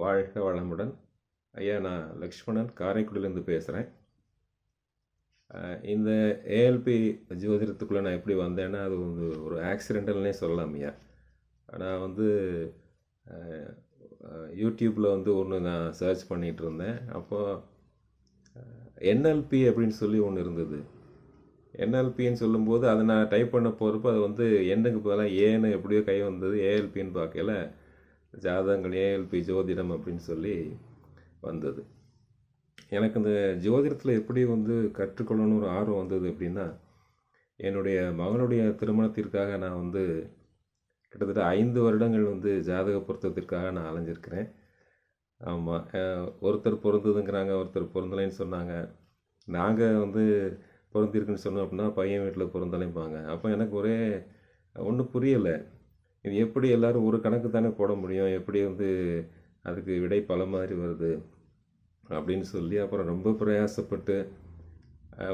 வாழ்க வளமுடன். ஐயா நான் லக்ஷ்மணன் காரைக்குடியிலேருந்து பேசுகிறேன் இந்த ஏஎல்பி ஜோதிடத்துக்குள்ளே நான் எப்படி வந்தேன்னா அது வந்து ஒரு ஆக்சிடென்டல்னே சொல்லலாம் ஐயா. நான் வந்து யூடியூப்பில் வந்து ஒன்று நான் சர்ச் பண்ணிகிட்டு இருந்தேன் அப்போது என்எல்பி அப்படின்னு சொல்லி ஒன்று இருந்தது. என்எல்பின்னு சொல்லும்போது அதை நான் டைப் பண்ண போகிறப்ப அது வந்து எண்ணுக்கு பதிலாக ஏன்னு எப்படியோ கை வந்தது ஏஎல்பின்னு பார்க்கல. ஜாதகங்கள் ஏஎல்பி ஜோதிடம் அப்படின்னு சொல்லி வந்தது. எனக்கு இந்த ஜோதிடத்தில் எப்படி வந்து கற்றுக்கொள்ளணும்னு ஒரு ஆர்வம் வந்தது அப்படின்னா என்னுடைய மகனுடைய திருமணத்திற்காக நான் வந்து கிட்டத்தட்ட ஐந்து வருடங்கள் வந்து ஜாதக பொருத்தத்திற்காக நான் அலைஞ்சிருக்கிறேன். ஆமாம் ஒருத்தர் பொருந்ததுங்கிறாங்க ஒருத்தர் பொருந்தலைன்னு சொன்னாங்க. நாங்கள் வந்து பொருந்திருக்குன்னு சொன்னோம் அப்படின்னா பையன் வீட்டில் பொருந்தலைம்பாங்க. அப்போ எனக்கு ஒரே ஒன்றும் புரியலை. இது எப்படி எல்லோரும் ஒரு கணக்கு தானே போட முடியும்? எப்படி வந்து அதுக்கு விடை பல மாதிரி வருது? அப்படின்னு சொல்லி அப்புறம் ரொம்ப பிரயாசப்பட்டு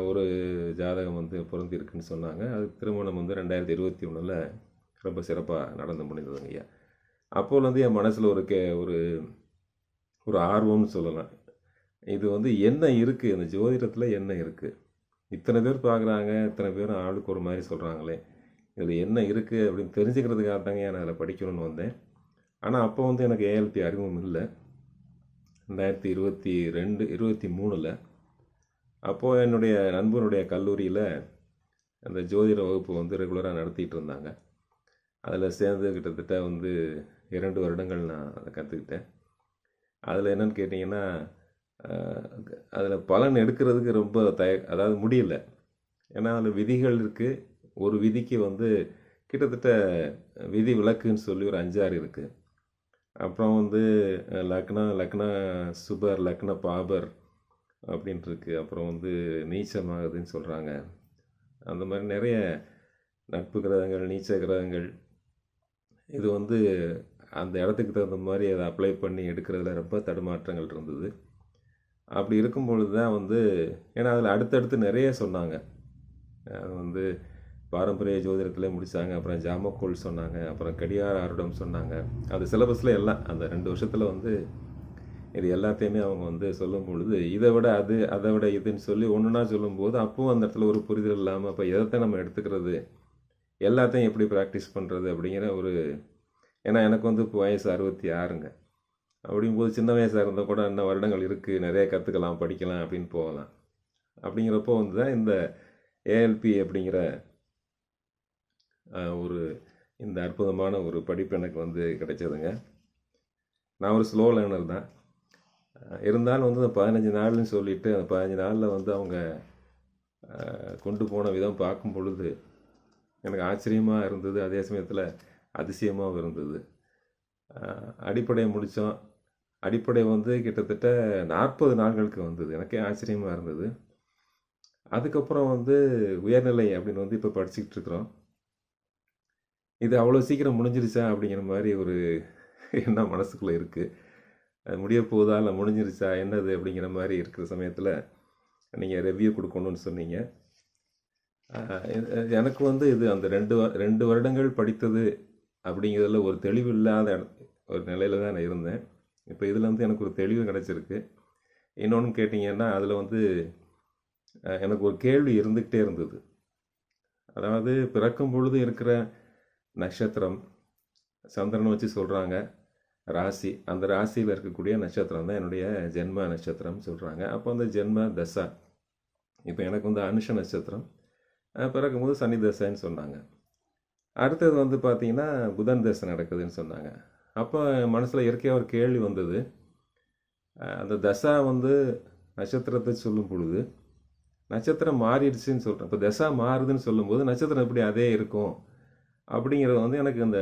ஒரு ஜாதகம் வந்து பொருந்திருக்குன்னு சொன்னாங்க. அது திருமணம் வந்து ரெண்டாயிரத்தி இருபத்தி ஒன்றில் ரொம்ப சிறப்பாக நடந்து முடிந்ததுங்க ஐயா. அப்போலேருந்து என் மனசில் ஒரு கே ஒரு ஒரு ஆர்வம்னு சொல்லலாம். இது வந்து என்ன இருக்குது இந்த ஜோதிடத்தில் என்ன இருக்குது இத்தனை பேர் பார்க்குறாங்க இத்தனை பேரும் ஆளுக்கு ஒரு மாதிரி சொல்கிறாங்களே இதில் என்ன இருக்குது அப்படின்னு தெரிஞ்சுக்கிறதுக்காக தாங்க நான் அதில் படிக்கணும்னு வந்தேன். ஆனால் அப்போ வந்து எனக்கு ஏஎல்பி அறிமுகம் இல்லை. ரெண்டாயிரத்தி இருபத்தி ரெண்டு இருபத்தி மூணில் அப்போது என்னுடைய நண்பனுடைய கல்லூரியில் அந்த ஜோதிட வகுப்பு வந்து ரெகுலராக நடத்திட்டு இருந்தாங்க. அதில் சேர்ந்து கிட்டத்தட்ட வந்து இரண்டு வருடங்கள் நான் அதை கற்றுக்கிட்டேன். அதில் என்னென்னு கேட்டிங்கன்னா அதில் பலன் எடுக்கிறதுக்கு ரொம்ப தய அதாவது முடியல. ஏன்னா அதில் விதிகள் இருக்குது. ஒரு விதிக்கு வந்து கிட்டத்தட்ட விதி விளக்குன்னு சொல்லி ஒரு அஞ்சாறு இருக்குது அப்புறம் வந்து லக்னா லக்னா சுபர் லக்ன பாபர் அப்படின்ட்டு இருக்கு அப்புறம் வந்து நீச்சமாகுதுன்னு சொல்கிறாங்க அந்த மாதிரி நிறைய நட்பு கிரகங்கள் நீச்ச கிரகங்கள். இது வந்து அந்த இடத்துக்கு தகுந்த மாதிரி அதை அப்ளை பண்ணி எடுக்கிறதுல ரொம்ப தடுமாற்றங்கள் இருந்தது. அப்படி இருக்கும் பொழுது தான் வந்து ஏன்னா அதில் அடுத்தடுத்து நிறைய சொன்னாங்க. அது வந்து பாரம்பரிய ஜோதிடத்தில் முடித்தாங்க அப்புறம் ஜாமக்கோல் சொன்னாங்க அப்புறம் கடியார ஆருடம் சொன்னாங்க. அது சிலபஸில் எல்லாம் அந்த ரெண்டு வருஷத்தில் வந்து இது எல்லாத்தையுமே அவங்க வந்து சொல்லும் பொழுது இதை விட அது அதை விட இதுன்னு சொல்லி ஒன்றுனா சொல்லும்போது அப்பவும் அந்த இடத்துல ஒரு புரிதல் இல்லாமல் அப்போ எதைத்தான் நம்ம எடுத்துக்கிறது? எல்லாத்தையும் எப்படி ப்ராக்டிஸ் பண்ணுறது அப்படிங்கிற ஒரு ஏன்னா எனக்கு வந்து இப்போ வயசு அறுபத்தி ஆறுங்க. அப்படிங்கும்போது சின்ன வயசாக இருந்தால் கூட இன்னும் வருடங்கள் இருக்குது நிறைய கற்றுக்கலாம் படிக்கலாம் அப்படின்னு போகலாம். அப்படிங்கிறப்போ வந்து தான் இந்த ஏஎல்பி அப்படிங்கிற ஒரு இந்த அற்புதமான ஒரு படிப்பு எனக்கு வந்து கிடைச்சதுங்க. நான் ஒரு ஸ்லோ லேர்னர் தான். இருந்தாலும் வந்து அந்த பதினஞ்சு நாள்னு சொல்லிவிட்டு அந்த பதினஞ்சு நாளில் வந்து அவங்க கொண்டு போன விதம் பார்க்கும் பொழுது எனக்கு ஆச்சரியமாக இருந்தது. அதே சமயத்தில் அதிசயமாகவும் இருந்தது. அடிப்படையை முடித்தோம் அடிப்படை வந்து கிட்டத்தட்ட நாற்பது நாட்களுக்கு வந்தது. எனக்கே ஆச்சரியமாக இருந்தது. அதுக்கப்புறம் வந்து உயர்நிலை அப்படின்னு வந்து இப்போ படிச்சுக்கிட்டு இருக்கிறோம். இது அவ்வளோ சீக்கிரம் முடிஞ்சிருச்சா அப்படிங்கிற மாதிரி ஒரு என்ன மனசுக்குள்ளே இருக்குது முடிய போதா இல்லை முடிஞ்சிருச்சா என்னது அப்படிங்கிற மாதிரி இருக்கிற சமயத்தில் நீங்கள் ரிவ்யூ கொடுக்கணும்னு சொன்னீங்க. எனக்கு வந்து இது அந்த ரெண்டு ரெண்டு வருடங்கள் படித்தது அப்படிங்கிறதுல ஒரு தெளிவு இல்லாத ஒரு நிலையில் தான் நான் இருந்தேன். இப்போ இதில் வந்து எனக்கு ஒரு தெளிவு கிடச்சிருக்கு. இன்னொன்று கேட்டிங்கன்னா அதில் வந்து எனக்கு ஒரு கேள்வி இருந்துக்கிட்டே இருந்தது. அதாவது பிறக்கும் பொழுது இருக்கிற நட்சத்திரம் சந்திரனை வச்சு சொல்கிறாங்க ராசி அந்த ராசியில் இருக்கக்கூடிய நட்சத்திரம் தான் என்னுடைய ஜென்ம நட்சத்திரம்னு சொல்கிறாங்க அப்போ அந்த ஜென்ம தசா. இப்போ எனக்கு வந்து அனுஷ நட்சத்திரம். பிறக்கும்போது சனி தசைன்னு சொன்னாங்க. அடுத்தது வந்து பார்த்திங்கன்னா புதன் தசை நடக்குதுன்னு சொன்னாங்க. அப்போ மனசில் இயற்கையாக ஒரு கேள்வி வந்தது. அந்த தசா வந்து நட்சத்திரத்தை சொல்லும் பொழுது நட்சத்திரம் மாறிடுச்சுன்னு சொல்கிறேன் இப்போ தசா மாறுதுன்னு சொல்லும்போது நட்சத்திரம் எப்படி அதே இருக்கும்? அப்படிங்கிறது வந்து எனக்கு அந்த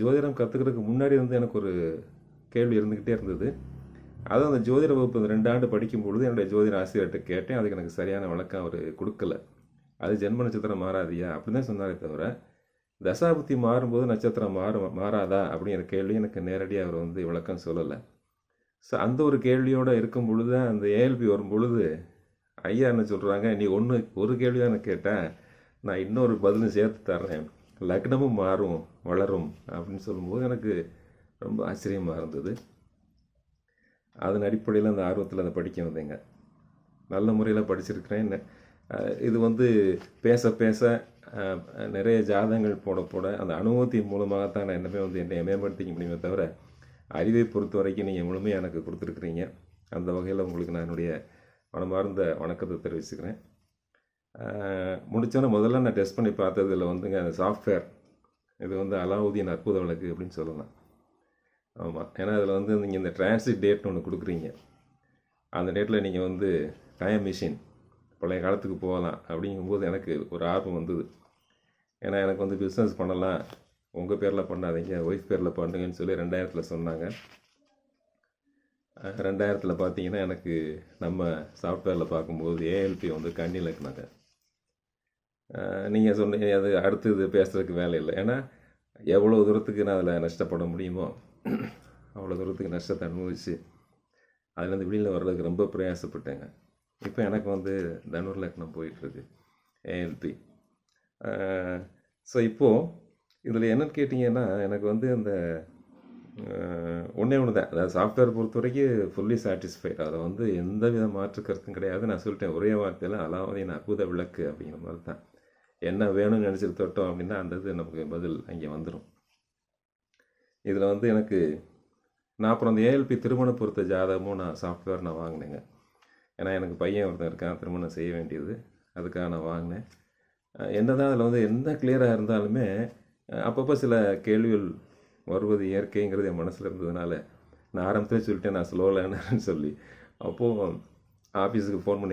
ஜோதிடம் கற்றுக்கிறதுக்கு முன்னாடி வந்து எனக்கு ஒரு கேள்வி இருந்துக்கிட்டே இருந்தது. அதுவும் அந்த ஜோதிட வகுப்பு ரெண்டு ஆண்டு படிக்கும் பொழுது என்னுடைய ஜோதிட ஆசிரியர்கிட்ட கேட்டேன். அதுக்கு எனக்கு சரியான வழக்கம் அவர் கொடுக்கல. அது ஜென்ம நட்சத்திரம் மாறாதியா? அப்படின்னு தான் சொன்னாரே தவிர தசாபுத்தி மாறும்போது நட்சத்திரம் மாறு மாறாதா? அப்படிங்கிற கேள்வி எனக்கு நேரடியாக அவர் வந்து விளக்கம் சொல்லலை. ஸோ அந்த ஒரு கேள்வியோடு இருக்கும் பொழுது தான் அந்த ஏஎல்பி வரும் பொழுது ஐயா என்ன சொல்கிறாங்க நீ ஒன்று ஒரு கேள்வி தான் கேட்டேன். நான் இன்னொரு பதிலும் சேர்த்து தர்றேன். லக்னமும் மாறும் வளரும் அப்படின்னு சொல்லும்போது எனக்கு ரொம்ப ஆச்சரியமாக இருந்தது. அதன் அடிப்படையில் அந்த ஆர்வத்தில் அதை படிக்க வந்தேங்க. நல்ல முறையில் படிச்சிருக்கிறேன். என்ன இது வந்து பேச பேச நிறைய ஜாதகங்கள் போட போட அந்த அனுபவத்தின் மூலமாகத்தான் நான் என்னமே வந்து என்னை மேம்படுத்திக்க முடியுமே தவிர அறிவை பொறுத்த வரைக்கும் நீங்கள் முழுமையாக எனக்கு கொடுத்துருக்குறீங்க. அந்த வகையில் உங்களுக்கு நான் என்னுடைய மனமார்ந்த வணக்கத்தை தெரிவிச்சுக்கிறேன். முடித்தோன்னே முதல்ல நான் டெஸ்ட் பண்ணி பார்த்ததில் வந்துங்க அந்த சாஃப்ட்வேர் இது வந்து அலாவுதீன் அற்புத வழக்கு அப்படின்னு சொல்லலாம். ஆமாம் ஏன்னா அதில் வந்து நீங்கள் இந்த டிரான்சிட் டேட்னு ஒன்று கொடுக்குறீங்க. அந்த டேட்டில் நீங்கள் வந்து டைம் மிஷின் பழைய காலத்துக்கு போகலாம் அப்படிங்கும்போது எனக்கு ஒரு ஆர்வம் வந்தது. ஏன்னா எனக்கு வந்து பிஸ்னஸ் பண்ணலாம். உங்கள் பேரில் பண்ணாதீங்க ஒய்ஃப் பேரில் பண்ணுங்கன்னு சொல்லி ரெண்டாயிரத்தில் சொன்னாங்க. ரெண்டாயிரத்தில் பார்த்தீங்கன்னா எனக்கு நம்ம சாஃப்ட்வேரில் பார்க்கும்போது ஏஎல்பி வந்து கண்ணில் இருக்குனாங்க நீங்கள் சொன்னீங்க அது அடுத்தது பேசுகிறதுக்கு வேலை இல்லை. ஏன்னா எவ்வளோ தூரத்துக்கு நான் அதில் நஷ்டப்பட முடியுமோ அவ்வளோ தூரத்துக்கு நஷ்டத்தை அனுபவிச்சு அதுலேருந்து வெளியில் வர்றதுக்கு ரொம்ப பிரயாசப்பட்டேங்க. இப்போ எனக்கு வந்து தனுர் லக்னம் போயிட்டுருக்கு ஏஎல்பி ஸோ இப்போது இதில் என்னென்னு கேட்டிங்கன்னா எனக்கு வந்து அந்த ஒன்றே ஒன்று தான். அதாவது சாஃப்ட்வேர் பொறுத்த வரைக்கும் ஃபுல்லி சாட்டிஸ்ஃபைட் அதில் வந்து எந்த வித மாற்று கருத்தும் கிடையாது. நான் சொல்லிட்டேன் ஒரே வார்த்தையில் அலாவதின் அற்புத விளக்கு அப்படிங்கிற மாதிரி தான். என்ன வேணும்னு நினச்சிட்டு தொட்டோம் அப்படின்னா அந்த இது நமக்கு பதில் அங்கே வந்துடும் இதில் வந்து எனக்கு நான் அப்புறம் அந்த ஏஎல்பி திருமண பொறுத்த ஜாதகமும் நான் சாஃப்ட்வேர் நான் வாங்கினேங்க. ஏன்னா எனக்கு பையன் ஒருத்தன் இருக்கான் திருமணம் செய்ய வேண்டியது. அதுக்காக நான் வாங்கினேன். என்ன தான் அதில் வந்து என்ன கிளியராக இருந்தாலுமே அப்பப்போ சில கேள்விகள் வருவது இயற்கைங்கிறது என் மனசில் இருந்ததுனால நான் ஆரம்பத்தில் சொல்லிட்டேன் நான் ஸ்லோவில் என்னன்னு சொல்லி. அப்போது ஆஃபீஸுக்கு ஃபோன் பண்ணி